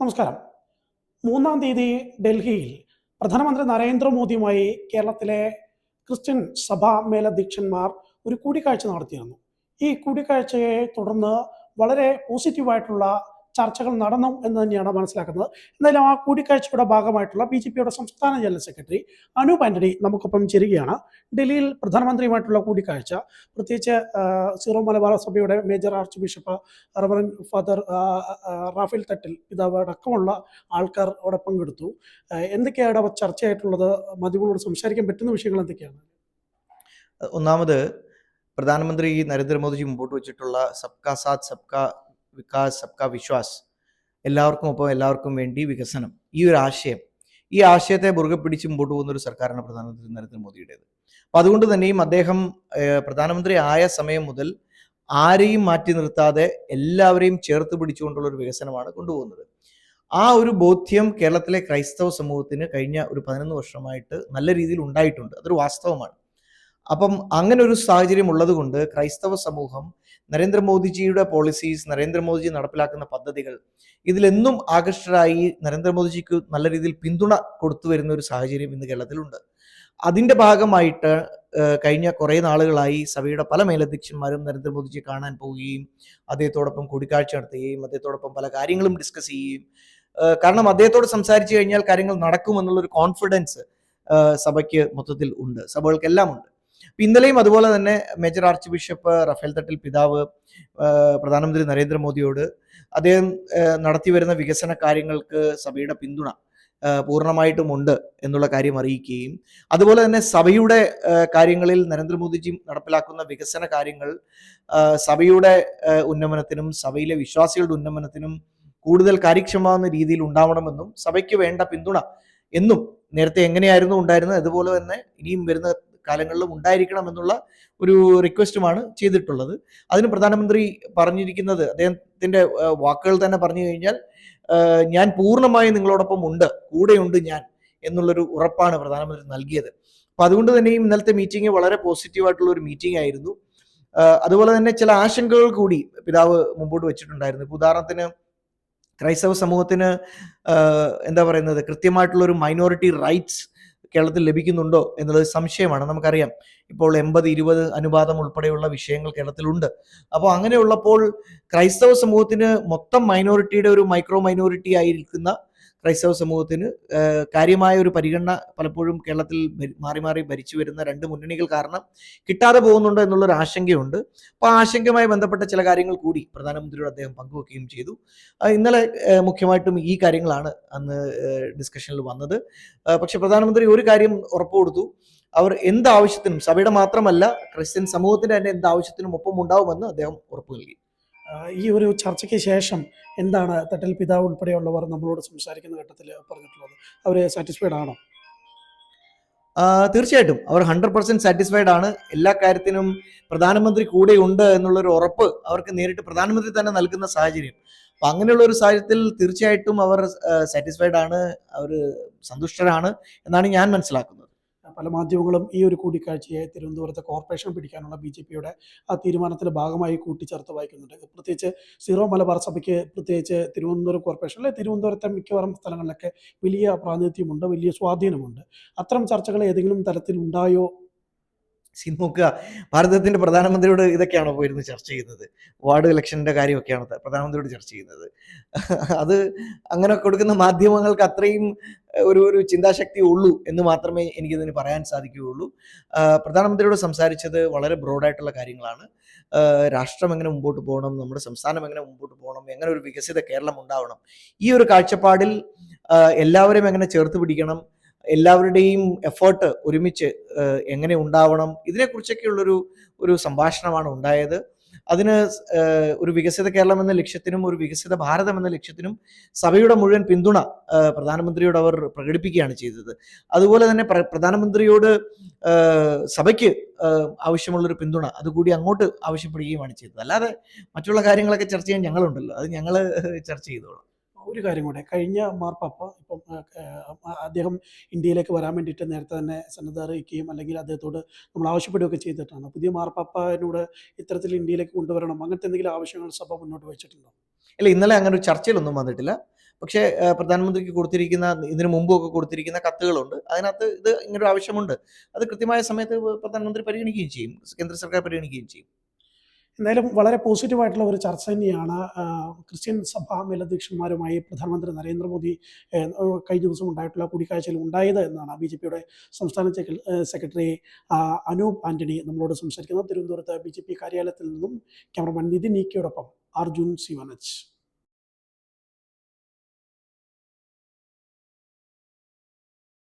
നമസ്കാരം. മൂന്നാം തീയതി ഡൽഹിയിൽ പ്രധാനമന്ത്രി നരേന്ദ്രമോദിയുമായി കേരളത്തിലെ ക്രിസ്ത്യൻ സഭാ മേലധ്യക്ഷന്മാർ ഒരു കൂടിക്കാഴ്ച നടത്തിയിരുന്നു. ഈ കൂടിക്കാഴ്ചയെ തുടർന്ന് വളരെ പോസിറ്റീവായിട്ടുള്ള ചർച്ചകൾ നടന്നു എന്ന് തന്നെയാണ് മനസ്സിലാക്കുന്നത്. എന്തായാലും ആ കൂടിക്കാഴ്ചയുടെ ഭാഗമായിട്ടുള്ള ബി ജെ പിയുടെ സംസ്ഥാന ജനറൽ സെക്രട്ടറി അനൂപ് ആന്റണി നമുക്കൊപ്പം ചേരുകയാണ്. ഡൽഹിയിൽ പ്രധാനമന്ത്രിയുമായിട്ടുള്ള കൂടിക്കാഴ്ച പ്രത്യേകിച്ച് സീറോ മലബാർ സഭയുടെ major archbishop reverend father Raphael Thattil പിതാവ് അടക്കമുള്ള ആൾക്കാർ അവിടെ പങ്കെടുത്തു. എന്തൊക്കെയാണ് അവിടെ ചർച്ചയായിട്ടുള്ളത്? മാധ്യമങ്ങളോട് സംസാരിക്കാൻ പറ്റുന്ന വിഷയങ്ങൾ എന്തൊക്കെയാണ്? ഒന്നാമത് പ്രധാനമന്ത്രി നരേന്ദ്രമോദിജി മുമ്പോട്ട് വെച്ചിട്ടുള്ള സബ്കാ സാത്ത് സബ്കാ വികാസ് സബ്കാ വിശ്വാസ്. എല്ലാവർക്കും ഒപ്പം എല്ലാവർക്കും വേണ്ടി വികസനം. ഈ ഒരു ആശയം ഈ ആശയത്തെ മുറുകെ പിടിച്ച് മുമ്പോട്ട് പോകുന്ന ഒരു സർക്കാരാണ് പ്രധാനമന്ത്രി നരേന്ദ്രമോദിയുടേത്. അപ്പൊ അതുകൊണ്ട് തന്നെയും അദ്ദേഹം പ്രധാനമന്ത്രി ആയ സമയം മുതൽ ആരെയും മാറ്റി നിർത്താതെ എല്ലാവരെയും ചേർത്ത് പിടിച്ചുകൊണ്ടുള്ള ഒരു വികസനമാണ് കൊണ്ടുപോകുന്നത്. ആ ഒരു ബോധ്യം കേരളത്തിലെ ക്രൈസ്തവ സമൂഹത്തിന് കഴിഞ്ഞ ഒരു പതിനൊന്ന് വർഷമായിട്ട് നല്ല രീതിയിൽ ഉണ്ടായിട്ടുണ്ട്. അതൊരു വാസ്തവമാണ്. അപ്പം അങ്ങനെ ഒരു സാഹചര്യം ഉള്ളത് കൊണ്ട് ക്രൈസ്തവ സമൂഹം നരേന്ദ്രമോദിജിയുടെ പോളിസീസ് നരേന്ദ്രമോദിജി നടപ്പിലാക്കുന്ന പദ്ധതികൾ ഇതിലെന്നും ആകർഷകരായി നരേന്ദ്രമോദിജിക്ക് നല്ല രീതിയിൽ പിന്തുണ കൊടുത്തു വരുന്ന ഒരു സാഹചര്യം ഇന്ന് കേരളത്തിലുണ്ട്. അതിന്റെ ഭാഗമായിട്ട് കഴിഞ്ഞ കുറേ നാളുകളായി സഭയുടെ പല മേലധ്യക്ഷന്മാരും നരേന്ദ്രമോദിജിയെ കാണാൻ പോവുകയും അദ്ദേഹത്തോടൊപ്പം കൂടിക്കാഴ്ച നടത്തുകയും അദ്ദേഹത്തോടൊപ്പം പല കാര്യങ്ങളും ഡിസ്കസ് ചെയ്യുകയും കാരണം അദ്ദേഹത്തോട് സംസാരിച്ചു കഴിഞ്ഞാൽ കാര്യങ്ങൾ നടക്കുമെന്നുള്ളൊരു കോൺഫിഡൻസ് സഭയ്ക്ക് മൊത്തത്തിൽ ഉണ്ട്. സഭകൾക്കെല്ലാം ഉണ്ട്. ഇന്നലെയും അതുപോലെ തന്നെ major archbishop Rafale Thattil പിതാവ് പ്രധാനമന്ത്രി നരേന്ദ്രമോദിയോട് അദ്ദേഹം നടത്തി വരുന്ന വികസന കാര്യങ്ങൾക്ക് സഭയുടെ പിന്തുണ പൂർണമായിട്ടും ഉണ്ട് എന്നുള്ള കാര്യം അറിയിക്കുകയും അതുപോലെ തന്നെ സഭയുടെ കാര്യങ്ങളിൽ നരേന്ദ്രമോദിജി നടപ്പിലാക്കുന്ന വികസന കാര്യങ്ങൾ സഭയുടെ ഉന്നമനത്തിനും സഭയിലെ വിശ്വാസികളുടെ ഉന്നമനത്തിനും കൂടുതൽ കാര്യക്ഷമമാകുന്ന രീതിയിൽ ഉണ്ടാവണമെന്നും സഭയ്ക്ക് വേണ്ട പിന്തുണ എന്നും നേരത്തെ എങ്ങനെയായിരുന്നു ഉണ്ടായിരുന്നത് അതുപോലെ തന്നെ ഇനിയും വരുന്ന കാലങ്ങളിലും ഉണ്ടായിരിക്കണം എന്നുള്ള ഒരു റിക്വസ്റ്റുമാണ് ചെയ്തിട്ടുള്ളത്. അതിന് പ്രധാനമന്ത്രി പറഞ്ഞിരിക്കുന്നത് അദ്ദേഹത്തിന്റെ വാക്കുകൾ തന്നെ പറഞ്ഞു കഴിഞ്ഞാൽ ഞാൻ പൂർണമായും നിങ്ങളോടൊപ്പം ഉണ്ട് കൂടെയുണ്ട് ഞാൻ എന്നുള്ളൊരു ഉറപ്പാണ് പ്രധാനമന്ത്രി നൽകിയത്. അപ്പൊ അതുകൊണ്ട് തന്നെയും ഇന്നലത്തെ മീറ്റിംഗ് വളരെ പോസിറ്റീവ് ആയിട്ടുള്ള ഒരു മീറ്റിംഗ് ആയിരുന്നു. അതുപോലെ തന്നെ ചില ആശങ്കകൾ കൂടി പിതാവ് മുമ്പോട്ട് വെച്ചിട്ടുണ്ടായിരുന്നു. ഇപ്പൊ ഉദാഹരണത്തിന് ക്രൈസ്തവ സമൂഹത്തിന് എന്താ പറയുന്നത് കൃത്യമായിട്ടുള്ള ഒരു മൈനോറിറ്റി റൈറ്റ്സ് കേരളത്തിൽ ലഭിക്കുന്നുണ്ടോ എന്നുള്ളത് സംശയമാണ് നമുക്കറിയാം. ഇപ്പോൾ എൺപത് ഇരുപത് അനുപാതം ഉൾപ്പെടെയുള്ള വിഷയങ്ങൾ കേരളത്തിലുണ്ട്. അപ്പോൾ അങ്ങനെയുള്ളപ്പോൾ ക്രൈസ്തവ സമൂഹത്തിന് മൊത്തം മൈനോറിറ്റിയുടെ ഒരു മൈക്രോ മൈനോറിറ്റി ആയിരിക്കുന്ന ക്രൈസ്തവ സമൂഹത്തിന് കാര്യമായ ഒരു പരിഗണന പലപ്പോഴും കേരളത്തിൽ മാറി മാറി ഭരിച്ചു വരുന്ന രണ്ട് മുന്നണികൾ കാരണം കിട്ടാതെ പോകുന്നുണ്ട് എന്നുള്ളൊരു ആശങ്കയുണ്ട്. അപ്പോൾ ആ ആശങ്കയുമായി ബന്ധപ്പെട്ട ചില കാര്യങ്ങൾ കൂടി പ്രധാനമന്ത്രിയോട് അദ്ദേഹം പങ്കുവെക്കുകയും ചെയ്തു. ഇന്നലെ മുഖ്യമായിട്ടും ഈ കാര്യങ്ങളാണ് അന്ന് ഡിസ്കഷനിൽ വന്നത്. പക്ഷെ പ്രധാനമന്ത്രി ഒരു കാര്യം ഉറപ്പു കൊടുത്തു. അവർ എന്ത് ആവശ്യത്തിനും സഭയുടെ മാത്രമല്ല ക്രിസ്ത്യൻ സമൂഹത്തിന്റെ തന്നെ എന്ത് ആവശ്യത്തിനും ഒപ്പം ഉണ്ടാവുമെന്ന് അദ്ദേഹം ഉറപ്പു നൽകി. ഈ ഒരു ചർച്ചയ്ക്ക് ശേഷം എന്താണ് തട്ടൽ പിതാവ് ഉൾപ്പെടെയുള്ളവർ നമ്മളോട് സംസാരിക്കുന്ന ഘട്ടത്തിൽ പറഞ്ഞിട്ടുള്ളത്? അവർ സാറ്റിസ്ഫൈഡ് ആണോ? തീർച്ചയായിട്ടും. അവർ ഹൺഡ്രഡ് പെർസെന്റ് സാറ്റിസ്ഫൈഡ് ആണ്. എല്ലാ കാര്യത്തിനും പ്രധാനമന്ത്രി കൂടെ ഉണ്ട് എന്നുള്ളൊരു ഉറപ്പ് അവർക്ക് നേരിട്ട് പ്രധാനമന്ത്രി തന്നെ നൽകുന്ന സാഹചര്യം. അപ്പൊ അങ്ങനെയുള്ള ഒരു സാഹചര്യത്തിൽ തീർച്ചയായിട്ടും അവർ സാറ്റിസ്ഫൈഡ് ആണ്. അവർ സന്തുഷ്ടരാണ് എന്നാണ് ഞാൻ മനസ്സിലാക്കുന്നത്. പല മാധ്യമങ്ങളും ഈ ഒരു കൂടിക്കാഴ്ചയെ തിരുവനന്തപുരത്തെ കോർപ്പറേഷൻ പിടിക്കാനുള്ള ബി ജെ പിയുടെ ആ തീരുമാനത്തിന്റെ ഭാഗമായി കൂട്ടിച്ചേർത്ത് വായിക്കുന്നുണ്ട്. പ്രത്യേകിച്ച് സീറോ മലബാർ സഭയ്ക്ക് പ്രത്യേകിച്ച് തിരുവനന്തപുരം കോർപ്പറേഷനിലെ തിരുവനന്തപുരത്തെ മിക്കവാറും സ്ഥലങ്ങളിലൊക്കെ വലിയ പ്രാതിനിധ്യമുണ്ട് വലിയ സ്വാധീനമുണ്ട്. അത്തരം ചർച്ചകൾ ഏതെങ്കിലും തരത്തിൽ ഉണ്ടായോ സി നോക്കുക. ഭാരതത്തിന്റെ പ്രധാനമന്ത്രിയോട് ഇതൊക്കെയാണോ പോയിരുന്നു ചർച്ച ചെയ്യുന്നത്? വാർഡ് ഇലക്ഷന്റെ കാര്യമൊക്കെയാണ് പ്രധാനമന്ത്രിയോട് ചർച്ച ചെയ്യുന്നത്? അത് അങ്ങനെ കൊടുക്കുന്ന മാധ്യമങ്ങൾക്ക് അത്രയും ഒരു ഒരു ചിന്താശക്തി ഉള്ളൂ എന്ന് മാത്രമേ എനിക്കിതിന് പറയാൻ സാധിക്കുകയുള്ളൂ. പ്രധാനമന്ത്രിയോട് സംസാരിച്ചത് വളരെ ബ്രോഡായിട്ടുള്ള കാര്യങ്ങളാണ്. രാഷ്ട്രം എങ്ങനെ മുമ്പോട്ട് പോകണം നമ്മുടെ സംസ്ഥാനം എങ്ങനെ മുമ്പോട്ട് പോകണം എങ്ങനെ ഒരു വികസിത കേരളം ഉണ്ടാവണം ഈ ഒരു കാഴ്ചപ്പാടിൽ എല്ലാവരും എങ്ങനെ ചേർത്ത് പിടിക്കണം എല്ലാവരുടെയും എഫേർട്ട് ഒരുമിച്ച് എങ്ങനെ ഉണ്ടാവണം? ഇതിനെക്കുറിച്ചൊക്കെയുള്ളൊരു ഒരു സംഭാഷണമാണ് ഉണ്ടായത്. അതിന് ഒരു വികസിത കേരളം എന്ന ലക്ഷ്യത്തിനും ഒരു വികസിത ഭാരതം എന്ന ലക്ഷ്യത്തിനും സഭയുടെ മുഴുവൻ പിന്തുണ പ്രധാനമന്ത്രിയോട് അവർ പ്രകടിപ്പിക്കുകയാണ് ചെയ്തത്. അതുപോലെ തന്നെ പ്രധാനമന്ത്രിയോട് സഭയ്ക്ക് ആവശ്യമുള്ളൊരു പിന്തുണ അതുകൂടി അങ്ങോട്ട് ആവശ്യപ്പെടുകയുമാണ് ചെയ്തത്. അല്ലാതെ മറ്റുള്ള കാര്യങ്ങളൊക്കെ ചർച്ച ചെയ്യാൻ ഞങ്ങളുണ്ടല്ലോ. അത് ഞങ്ങൾ ചർച്ച ചെയ്തോളാം. ഒരു കാര്യം കൂടെ. കഴിഞ്ഞ മാർപ്പാപ്പ ഇപ്പം അദ്ദേഹം ഇന്ത്യയിലേക്ക് വരാൻ വേണ്ടിയിട്ട് നേരത്തെ തന്നെ സന്നദ്ധ അറിയിക്കുകയും അല്ലെങ്കിൽ അദ്ദേഹത്തോട് നമ്മൾ ആവശ്യപ്പെടുകയൊക്കെ ചെയ്തിട്ടാണ്. പുതിയ മാർപ്പാപ്പനോട് ഇത്തരത്തിൽ ഇന്ത്യയിലേക്ക് കൊണ്ടുവരണം അങ്ങനത്തെ എന്തെങ്കിലും ആവശ്യങ്ങൾ സഭ മുന്നോട്ട് വെച്ചിട്ടുണ്ടോ? അല്ല ഇന്നലെ അങ്ങനെ ഒരു ചർച്ചയിലൊന്നും വന്നിട്ടില്ല. പക്ഷേ പ്രധാനമന്ത്രിക്ക് കൊടുത്തിരിക്കുന്ന ഇതിനു മുമ്പൊക്കെ കൊടുത്തിരിക്കുന്ന കത്തുകളുണ്ട്. അതിനകത്ത് ഇത് ഇങ്ങനൊരു ആവശ്യമുണ്ട്. അത് കൃത്യമായ സമയത്ത് പ്രധാനമന്ത്രി പരിഗണിക്കുകയും ചെയ്യും കേന്ദ്ര സർക്കാർ പരിഗണിക്കുകയും ചെയ്യും. എന്തായാലും വളരെ പോസിറ്റീവായിട്ടുള്ള ഒരു ചർച്ച തന്നെയാണ് ക്രിസ്ത്യൻ സഭാ മേലധ്യക്ഷന്മാരുമായി പ്രധാനമന്ത്രി നരേന്ദ്രമോദി കഴിഞ്ഞ ദിവസം ഉണ്ടായിട്ടുള്ള കൂടിക്കാഴ്ചയിൽ ഉണ്ടായത് എന്നാണ് ബി ജെ പിയുടെ സംസ്ഥാന സെക്രട്ടറി അനൂപ് ആന്റണി നമ്മളോട് സംസാരിക്കുന്നത്. തിരുവനന്തപുരത്ത് ബി ജെ പി കാര്യാലയത്തിൽ നിന്നും ക്യാമറമാൻ നിതിൻ നീക്കിയോടൊപ്പം അർജുൻ സിവനച്ച്